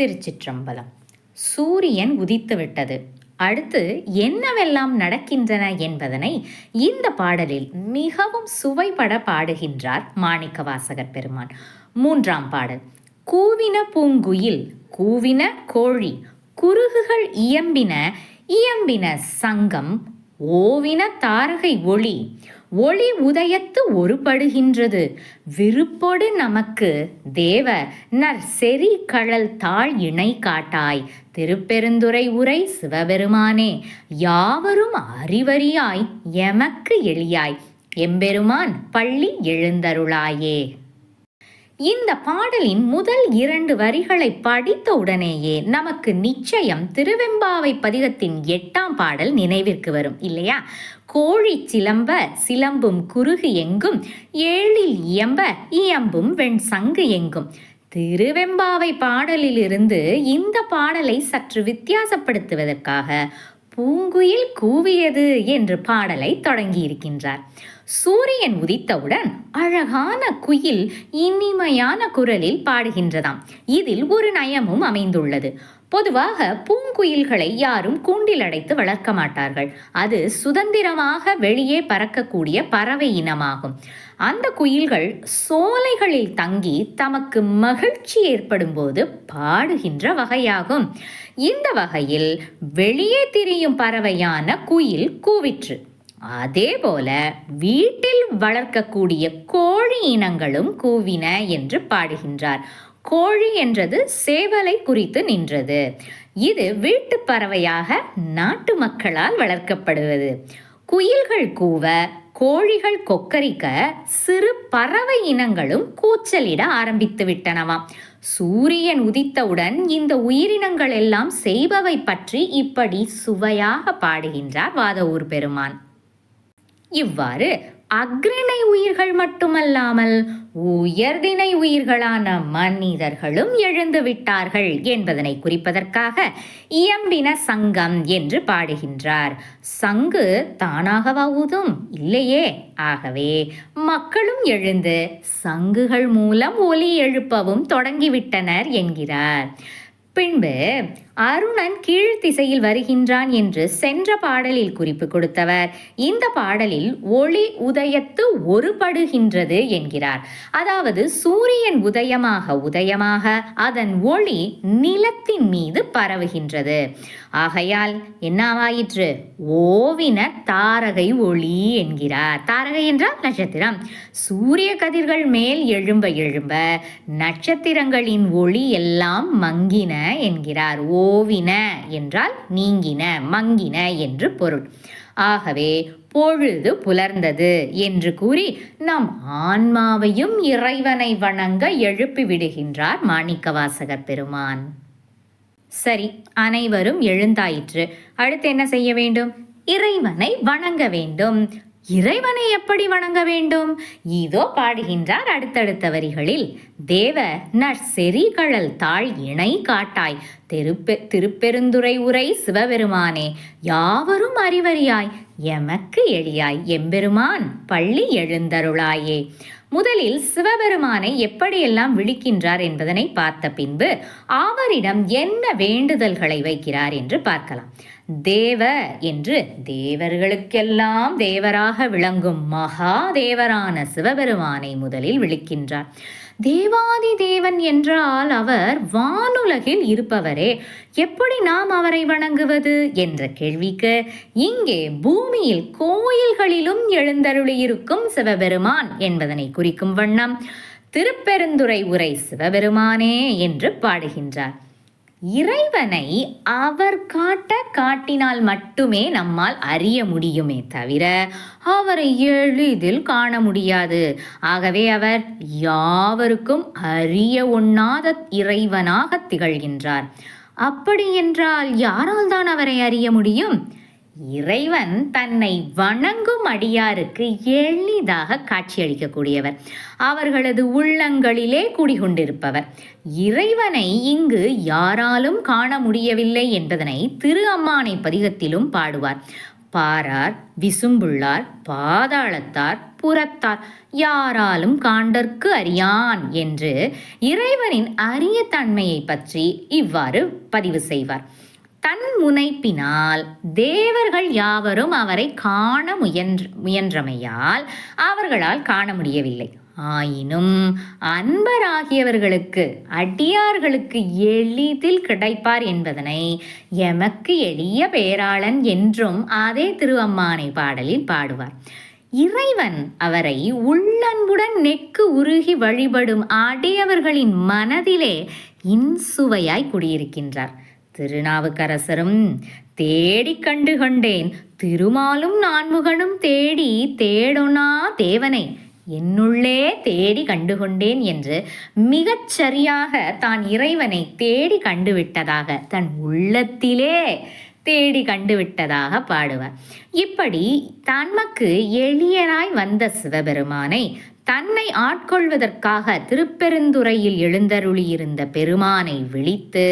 திருச்சிற்றம்பலம். சூரியன் உதித்துவிட்டது. அடுத்து என்னவெல்லாம் நடக்கின்றன என்பதனை இந்த பாடலில் மிகவும் சுவைபட பாடுகின்றார் மாணிக்கவாசகர் பெருமான். மூன்றாம் பாடல். கூவின பூங்குயில் கூவின கோழி குருகுகள் இயம்பின இயம்பின சங்கம் ஓவின தாரகை ஒளி ஒளி உதயத்து ஒருபடுகின்றது. விருப்பொடு நமக்கு தேவ நற் செறி கழல் தாழ் இணை காட்டாய். திருப்பெருந்துறை உரை சிவபெருமானே யாவரும் அறிவறியாய் எமக்கு எளியாய். எம்பெருமான் பள்ளி எழுந்தருளாயே. இந்த பாடலின் முதல் இரண்டு வரிகளை படித்த உடனேயே நமக்கு நிச்சயம் திருவெம்பாவை பதிகத்தின் எட்டாம் பாடல் நினைவிற்கு வரும் இல்லையா? கோழி சிலம்ப சிலம்பும் குறுகு எங்கும் ஏழில் இயம்ப இயம்பும் வெண் சங்கு எங்கும். திருவெம்பாவை பாடலிலிருந்து இந்த பாடலை சற்று வித்தியாசப்படுத்துவதற்காக பூங்குயில் கூவியது என்று பாடலை தொடங்கியிருக்கின்றார். சூரியன் உதித்தவுடன் அழகான குயில் இனிமையான குரலில் பாடுகின்றதாம். இதில் ஒரு நயமும் அமைந்துள்ளது. பொதுவாக பூங்குயில்களை யாரும் கூண்டில் அடைத்து வளர்க்க மாட்டார்கள். அது சுதந்திரமாக வெளியே பறக்கக்கூடிய பறவை இனமாகும். அந்த குயில்கள் சோலைகளில் தங்கி தமக்கு மகிழ்ச்சி ஏற்படும் போது பாடுகின்ற வகையாகும். இந்த வகையில் வெளியே திரியும் பறவையான குயில் கூவிற்று. அதே போல வீட்டில் வளர்க்கக்கூடிய கோழி இனங்களும் கூவின என்று பாடுகின்றார். கோழி என்றது சேவலை குறித்து நின்றது. இது வீட்டு பறவையாக நாட்டு மக்களால் வளர்க்கப்படுவது. குயில்கள் கூவ கோழிகள் கொக்கரிக்க சிறு பறவை இனங்களும் கூச்சலிட ஆரம்பித்து விட்டனவாம் சூரியன் உதித்தவுடன் இந்த உயிரினங்கள் எல்லாம் செய்பவை பற்றி இப்படி சுவையாக பாடுகின்றார் வாதவூர் பெருமான் இவ்வாறு அக்ரிணை உயிர்கள் மட்டுமல்லாமல் உயர்தினை உயிர்களான மனிதர்களும் எழுந்து விட்டார்கள் என்பதனை குறிப்பதற்காக இயம்பின சங்கம் என்று பாடுகின்றார். சங்கு தானாகவா ஊதும்? இல்லையே. ஆகவே மக்களும் எழுந்து சங்குகள் மூலம் ஒலி எழுப்பவும் தொடங்கிவிட்டனர் என்கிறார். பின்பு அருணன் கீழ் திசையில் வருகின்றான் என்று சென்ற பாடலில் குறிப்பு கொடுத்தவர். இந்த பாடலில் ஒளி உதயத்து ஒருபடுகின்றது என்கிறார். அதாவது சூரியன் உதயமாக உதயமாக அதன் ஒளி நிலத்தின் மீது பரவுகின்றது. ஆகையால் என்னவாயிற்று? ஓவின தாரகை ஒளி என்கிறார். தாரகை என்றால் நட்சத்திரம். சூரிய கதிர்கள் மேல் எழும்ப எழும்ப நட்சத்திரங்களின் ஒளி எல்லாம் மங்கின என்கிறார். ஓ போவின என்றால் நீங்கின மங்கின என்று பொருள். ஆகவே பொழுது புலர்ந்தது என்று கூறி நம் ஆன்மாவையும் இறைவனை வணங்க எழுப்பி விடுகின்றார் மாணிக்கவாசகர் பெருமான். சரி அனைவரும் எழுந்தாயிற்று. அடுத்து என்ன செய்ய வேண்டும்? இறைவனை வணங்க வேண்டும். இறைவனை எப்படி வணங்க வேண்டும்? இதோ பாடுகின்றார் அடுத்தடுத்த வரிகளில். தேவ நற்செறிகழல் தாழ் இணை காட்டாய். திருப்பெ திருப்பெருந்துரை உரை சிவபெருமானே. யாவரும் அறிவறியாய். எமக்கு எளியாய் எம்பெருமான் பள்ளி எழுந்தருளாயே. முதலில் சிவபெருமானை எப்படியெல்லாம் விழிக்கின்றார் என்பதனை பார்த்த பின்பு அவரிடம் என்ன வேண்டுதல்களை வைக்கிறார் என்று பார்க்கலாம். தேவ என்று தேவர்களுக்கெல்லாம் தேவராக விளங்கும் மகாதேவரான சிவபெருமானை முதலில் விழிக்கின்றார். தேவாதி தேவன் என்றால் அவர் வானுலகில் இருப்பவரே. எப்படி நாம் அவரை வணங்குவது? என்ற கேள்விக்கு இங்கே பூமியில் கோயில்களிலும் எழுந்தருளியிருக்கும் சிவபெருமான் என்பதனை குறிக்கும் வண்ணம். திருப்பெருந்துறை உரை சிவபெருமானே என்று பாடுகின்றார். இறைவனை அவர் காட்ட காட்டினால் மட்டுமே நம்மால் அறிய முடியுமே தவிர அவரை எளிதில் காண முடியாது. ஆகவே அவர் யாவருக்கும் அறிய ஒண்ணாத இறைவனாக திகழ்கின்றார். அப்படி என்றால் யாரால் தான் அவரை அறிய முடியும்? இறைவன் தன்னை வணங்கும் அடியாருக்கு எளிதாக காட்சியளிக்கக்கூடியவர். அவர்களது உள்ளங்களிலே குடிகொண்டிருப்பவர். இறைவனை இங்கு யாராலும் காண முடியவில்லை என்பதனை திரு அம்மானை பதிகத்திலும் பாடுவார். பாரார் விசும்புள்ளார் பாதாளத்தார் புறத்தார் யாராலும் காண்டற்கு அறியான் என்று இறைவனின் அரிய தன்மையை பற்றி இவ்வாறு பதிவு செய்வார். தன் முனைப்பினால் தேவர்கள் யாவரும் அவரை காண முயன்ற முயன்றமையால் அவர்களால் காண முடியவில்லை. ஆயினும் அன்பராகியவர்களுக்கு அடியார்களுக்கு எளிதில் கிடைப்பார் என்பதனை எமக்கு எளிய பேராளன் என்றும் அதே திருவம்மானை பாடலில் பாடுவார். இறைவன் அவரை உள்ளன்புடன் நெக்கு உருகி வழிபடும் அடியவர்களின் மனதிலே இன்சுவையாய் குடியிருக்கின்றார். திருநாவுக்கரசரும் தேடி கண்டு கொண்டேன் திருமாலும் நான்முகனும் தேடி தேடொனா தேவனை. என்னுள்ளே தேடி கண்டுகொண்டேன் என்று மிகச் சரியாக தான் இறைவனை தேடி கண்டுவிட்டதாக தன் உள்ளத்திலே தேடி கண்டுவிட்டதாக பாடுவார். இப்படி தமக்கு எளியராய் வந்த சிவபெருமானை தன்னை ஆட்கொள்வதற்காக திருப்பெருந்துறையில் எழுந்தருளியிருந்த பெருமானை விழித்து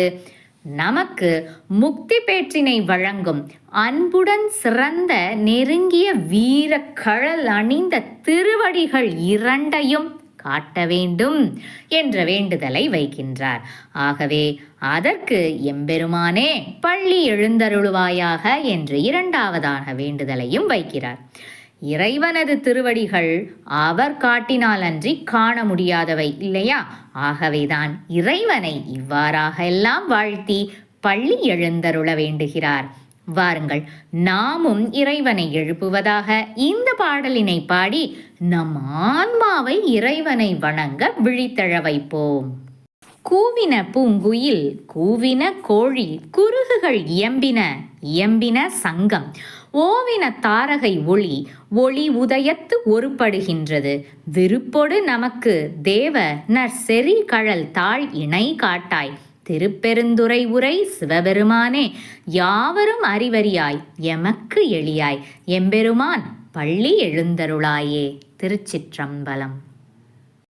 நமக்கு முக்தி பேற்றினை வழங்கும் அன்புடன் சிறந்த நெருங்கிய வீர கழல் அணிந்த திருவடிகள் இரண்டையும் காட்ட வேண்டும் என்ற வேண்டுதலை வைக்கின்றார். ஆகவே அதற்கு எம்பெருமானே பள்ளி எழுந்தருளுவாயாக என்று இரண்டாவதான வேண்டுதலையும் வைக்கிறார். இறைவனது திருவடிகள் அவர் காட்டினால் அன்றி காண முடியாதவை இல்லையா? ஆகவேதான் இறைவனை இவ்வாறாக எல்லாம் வாழ்த்தி பள்ளி எழுந்தருள வேண்டுகிறார். வாருங்கள் நாமும் இறைவனை எழுப்புவதாக இந்த பாடலினை பாடி நம் ஆன்மாவை இறைவனை வணங்க விழித்தழ வைப்போம். கூவின பூங்குயில் கூவின கோழி குருகுகள் இயம்பின இயம்பின சங்கம் ஓவின தாரகை ஒளி ஒளி உதயத்து ஒருபடுகின்றது. விருப்பொடு நமக்கு தேவ நற்செறி கழல் தாழ் இணை காட்டாய். திருப்பெருந்துறை உரை சிவபெருமானே யாவரும் அறிவறியாய் எமக்கு எளியாய். எம்பெருமான் பள்ளி எழுந்தருளாயே. திருச்சிற்றம்பலம்.